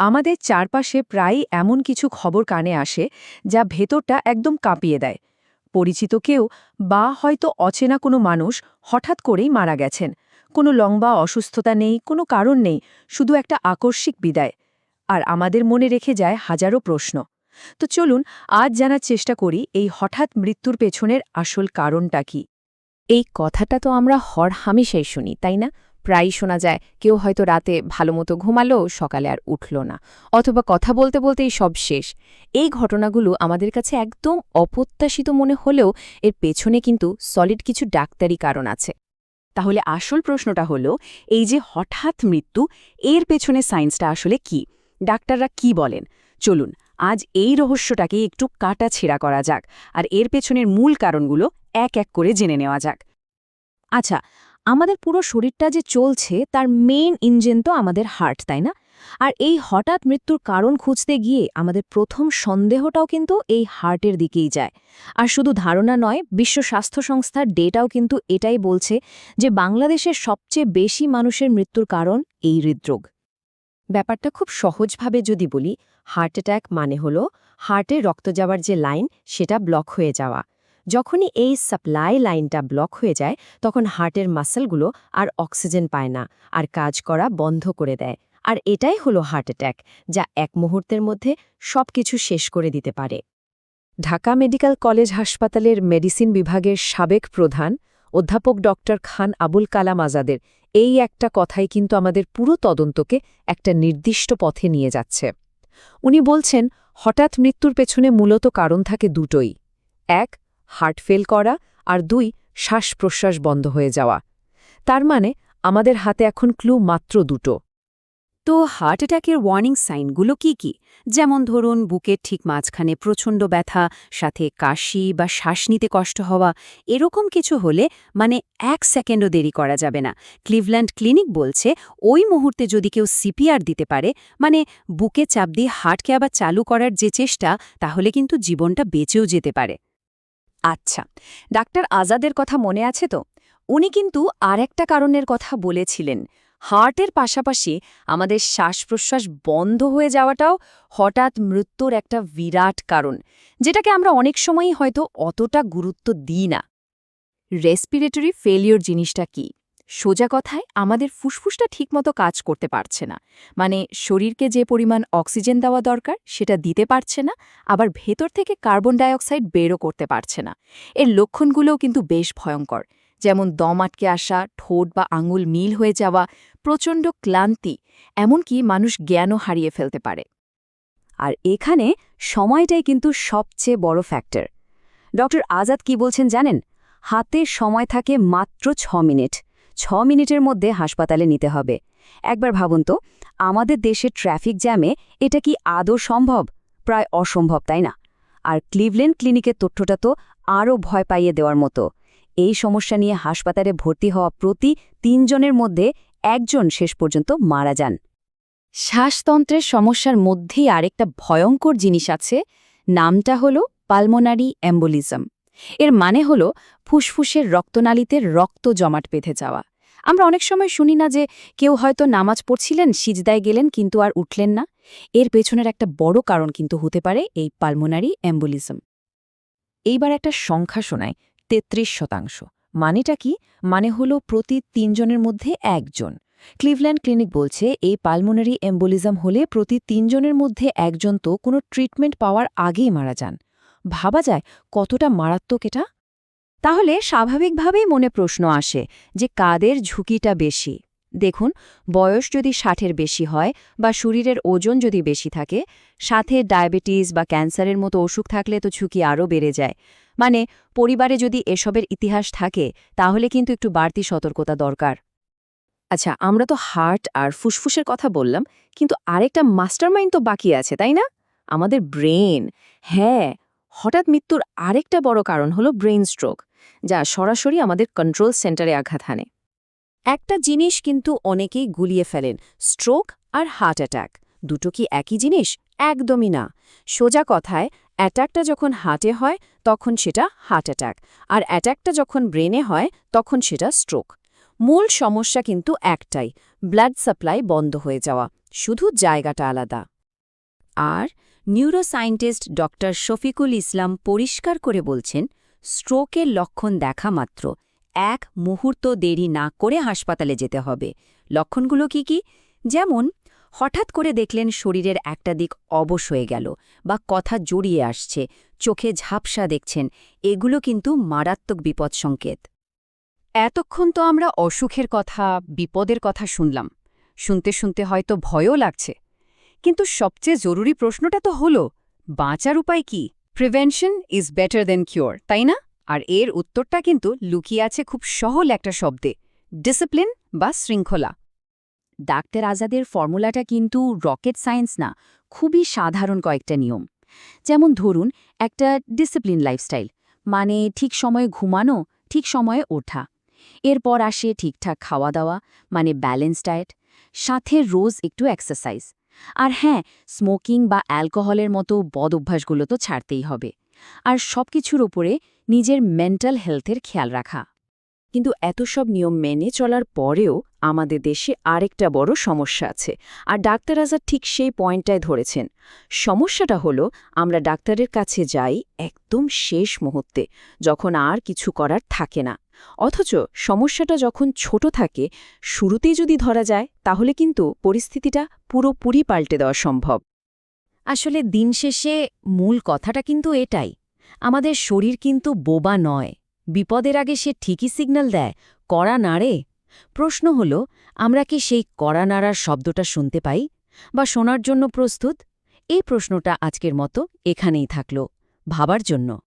আমাদের চারপাশে প্রায়ই এমন কিছু খবর কানে আসে, যা ভেতরটা একদম কাঁপিয়ে দেয়। পরিচিত কেউ বা হয়তো অচেনা কোনো মানুষ হঠাৎ করেই মারা গেছেন। কোনো লম্বা অসুস্থতা নেই, কোনো কারণ নেই, শুধু একটা আকস্মিক বিদায়। আর আমাদের মনে রেখে যায় হাজারো প্রশ্ন। তো চলুন আজ জানার চেষ্টা করি এই হঠাৎ মৃত্যুর পেছনের আসল কারণটা কি। এই কথাটা তো আমরা হর হামেশাই শুনি, তাই না? প্রায়ই শোনা যায়, কেউ হয়তো রাতে ভালোমতো ঘুমালো, সকালে আর উঠল না। অথবা কথা বলতে বলতেই সব শেষ। এই ঘটনাগুলো আমাদের কাছে একদম অপ্রত্যাশিত মনে হলেও এর পেছনে কিন্তু সলিড কিছু ডাক্তারি কারণ আছে। তাহলে আসল প্রশ্নটা হলো, এই যে হঠাৎ মৃত্যু, এর পেছনে সায়েন্সটা আসলে কি? ডাক্তাররা কি বলেন? চলুন, আজ এই রহস্যটাকে একটু কাটা ছেঁড়া করা যাক, আর এর পেছনের মূল কারণগুলো এক এক করে জেনে নেওয়া যাক। আচ্ছা আমাদের পুরো শরীরটা যে চলছে, তার মেইন ইঞ্জিন তো আমাদের হার্ট তাই না? আর এই হঠাৎ মৃত্যুর কারণ খুঁজতে গিয়ে আমাদের প্রথম সন্দেহটাও কিন্তু এই হার্টের দিকেই যায়। আর শুধু ধারণা নয়, বিশ্ব স্বাস্থ্য সংস্থার ডেটাও কিন্তু এটাই বলছে যে বাংলাদেশের সবচেয়ে বেশি মানুষের মৃত্যুর কারণ এই হৃদরোগ। ব্যাপারটা খুব সহজভাবে যদি বলি হার্ট অ্যাট্যাক মানে হলো হার্টে রক্ত যাওয়ার যে লাইন সেটা ব্লক হয়ে যাওয়া। যখনই এই সাপ্লাই লাইনটা ব্লক হয়ে যায়, তখন হার্টের মাসেলগুলো আর অক্সিজেন পায় না আর কাজ করা বন্ধ করে দেয়। আর এটাই হলো হার্ট অ্যাট্যাক যা এক মুহূর্তের মধ্যে সবকিছু শেষ করে দিতে পারে। ঢাকা মেডিকেল কলেজ হাসপাতালের মেডিসিন বিভাগের সাবেক প্রধান অধ্যাপক ডক্টর খান আবুল কালাম আজাদের এই একটা কথাই কিন্তু আমাদের পুরো তদন্তকে একটা নির্দিষ্ট পথে নিয়ে যাচ্ছে। উনি বলছেন, হঠাৎ মৃত্যুর পেছনে মূলত কারণ থাকে দুটোই। এক হার্ট ফেল করা আর দুই শ্বাস প্রশ্বাস বন্ধ হয়ে যাওয়া। তার মানে আমাদের হাতে এখন ক্লু মাত্র দুটো। তো হার্ট অ্যাটাকের ওয়ার্নিং সাইনগুলো কি কি? যেমন ধরুন, বুকের ঠিক মাঝখানে প্রচণ্ড ব্যথা, সাথে কাশি বা শ্বাস নিতে কষ্ট হওয়া, এরকম কিছু হলে মানে এক সেকেন্ডও দেরি করা যাবে না। ক্লিভল্যান্ড ক্লিনিক বলছে, ওই মুহূর্তে যদি কেউ সিপিআর দিতে পারে মানে বুকে চাপ দিয়ে হার্টকে আবার চালু করার যে চেষ্টা, তাহলে কিন্তু জীবনটা বেঁচেও যেতে পারে। আচ্ছা ডাক্তার আজাদের কথা মনে আছে তো? উনি কিন্তু আর একটা কারণের কথা বলেছিলেন। হার্টের পাশাপাশি আমাদের শ্বাস প্রশ্বাস বন্ধ হয়ে যাওয়াটাও হঠাৎ মৃত্যুর একটা বিরাট কারণ, যেটাকে আমরা অনেক সময়ই হয়তো অতটা গুরুত্ব দিই না। রেসপিরেটরি ফেলিওর জিনিসটা কি? সোজা কথায় আমাদের ফুসফুসটা ঠিকমতো কাজ করতে পারছে না। মানে শরীরকে যে পরিমাণ অক্সিজেন দেওয়া দরকার সেটা দিতে পারছে না, আবার ভেতর থেকে কার্বন ডাইঅক্সাইড বেরও করতে পারছে না। এর লক্ষণগুলোও কিন্তু বেশ ভয়ঙ্কর। যেমন দম আটকে আসা, ঠোঁট বা আঙুল মিল হয়ে যাওয়া, প্রচণ্ড ক্লান্তি, এমনকি মানুষ জ্ঞানও হারিয়ে ফেলতে পারে। আর এখানে সময়টাই কিন্তু সবচেয়ে বড় ফ্যাক্টর। ডক্টর আজাদ কি বলছেন জানেন? হাতে সময় থাকে মাত্র ছ মিনিট। ছ মিনিটের মধ্যে হাসপাতালে নিতে হবে। একবার ভাবুন তো, আমাদের দেশের ট্রাফিক জ্যামে এটা কি আদৌ সম্ভব? প্রায় অসম্ভব, তাই না? আর ক্লিভল্যান্ড ক্লিনিকের তথ্যটা তো আরও ভয় পাইয়ে দেওয়ার মতো। এই সমস্যা নিয়ে হাসপাতালে ভর্তি হওয়া প্রতি তিনজনের মধ্যে একজন শেষ পর্যন্ত মারা যান। শ্বাসতন্ত্রের সমস্যার মধ্যেই আরেকটা ভয়ঙ্কর জিনিস আছে, নামটা হল পালমোনারি অ্যাম্বুলিজম। এর মানে হল ফুসফুসের রক্তনালীতে রক্ত জমাট বেঁধে যাওয়া। আমরা অনেক সময় শুনি না যে কেউ হয়তো নামাজ পড়ছিলেন, সিজদায় গেলেন কিন্তু আর উঠলেন না। এর পেছনের একটা বড় কারণ কিন্তু হতে পারে এই পালমোনারি অ্যাম্বুলিজম। এইবার একটা সংখ্যা শোনায়, তেত্রিশ শতাংশ। মানেটা কি? মানে হলো প্রতি তিনজনের মধ্যে একজন। ক্লিভল্যান্ড ক্লিনিক বলছে, এই পালমোনারি এম্বোলিজম হলে প্রতি তিনজনের মধ্যে একজন তো কোনো ট্রিটমেন্ট পাওয়ার আগেই মারা যান। ভাবা যায় কতটা মারাত্মক এটা? তাহলে স্বাভাবিকভাবেই মনে প্রশ্ন আসে যে কাদের ঝুঁকিটা বেশি। দেখুন, বয়স যদি ষাটের বেশি হয় বা শরীরের ওজন যদি বেশি থাকে, সাথে ডায়াবেটিস বা ক্যান্সারের মতো অসুখ থাকলে তো ঝুঁকি আরও বেড়ে যায়। মানে পরিবারে যদি এসবের ইতিহাস থাকে, তাহলে কিন্তু একটু বাড়তি সতর্কতা দরকার। আচ্ছা আমরা তো হার্ট আর ফুসফুসের কথা বললাম, কিন্তু আরেকটা মাস্টারমাইন্ড তো বাকি আছে, তাই না? আমাদের ব্রেন। হ্যাঁ হঠাৎ মৃত্যুর আরেকটা বড় কারণ হলো ব্রেন স্ট্রোক। যা সরাসরি আমাদের কন্ট্রোল সেন্টারে আঘাত হানে। একটা জিনিস কিন্তু অনেকেই গুলিয়ে ফেলেন স্ট্রোক আর হার্ট অ্যাটাক দুটো কি একই জিনিস? একদমই না। সোজা কথায় অ্যাটাকটা যখন হার্টে হয়, তখন সেটা হার্ট অ্যাটাক আর অ্যাটাকটা যখন ব্রেনে হয়, তখন সেটা স্ট্রোক মূল সমস্যা কিন্তু একটাই ব্লাড সাপ্লাই বন্ধ হয়ে যাওয়া। শুধু জায়গাটা আলাদা। আর নিউরোসায়েন্টিস্ট ডক্টর শফিকুল ইসলাম পরিষ্কার করে বলছেন স্ট্রোকের লক্ষণ দেখা মাত্র। এক, মুহূর্ত দেরি না করে হাসপাতালে যেতে হবে। লক্ষণগুলো কি কি? যেমন, হঠাৎ করে দেখলেন শরীরের একটা দিক অবশ হয়ে গেল বা কথা জড়িয়ে আসছে, চোখে ঝাপসা দেখছেন, এগুলো কিন্তু মারাত্মক বিপদ সংকেত এতক্ষণ তো আমরা অসুখের কথা, বিপদের কথা শুনলাম। শুনতে শুনতে হয়তো ভয়ও লাগছে। কিন্তু সবচেয়ে জরুরি প্রশ্নটা তো হলো, বাঁচার উপায় কি? Prevention is better than cure তাই না? আর এর উত্তরটা কিন্তু লুকিয়ে আছে খুব সহল একটা শব্দে ডিসিপ্লিন বা শৃঙ্খলা। ডাক্তার আজাদের ফর্মুলাটা কিন্তু রকেট সায়েন্স না, খুবই সাধারণ কয়েকটা নিয়ম। যেমন ধরুন, একটা ডিসিপ্লিন লাইফস্টাইল মানে ঠিক সময়ে ঘুমানো, ঠিক সময়ে ওঠা। এরপর আসে ঠিকঠাক খাওয়া দাওয়া মানে ব্যালেন্স ডায়েট সাথে রোজ একটু এক্সারসাইজ আর হ্যাঁ স্মোকিং বা অ্যালকোহলের মতো বদ অভ্যাসগুলো তো ছাড়তেই হবে। আর সবকিছুর ওপরে নিজের মেন্টাল হেলথের খেয়াল রাখা। কিন্তু এত সব নিয়ম মেনে চলার পরেও আমাদের দেশে আরেকটা বড় সমস্যা আছে, আর ডাক্তার আজাদ ঠিক সেই পয়েন্টটায় ধরেছেন। সমস্যাটা হলো, আমরা ডাক্তারের কাছে যাই একদম শেষ মুহূর্তে, যখন আর কিছু করার থাকে না। অথচ সমস্যাটা যখন ছোট থাকে, শুরুতেই যদি ধরা যায়, তাহলে কিন্তু পরিস্থিতিটা পুরোপুরি পাল্টে দেওয়া সম্ভব। আসলে দিন শেষে মূল কথাটা কিন্তু এটাই। আমাদের শরীর কিন্তু বোবা নয়। বিপদের আগে সে ঠিকই সিগন্যাল দেয়, কড়া নাড়ে। প্রশ্ন হল, আমরা কি সেই কড়া নাড়ার শব্দটা শুনতে পাই? বা শোনার জন্য প্রস্তুত? এই প্রশ্নটা আজকের মতো এখানেই থাকল। ভাবার জন্য।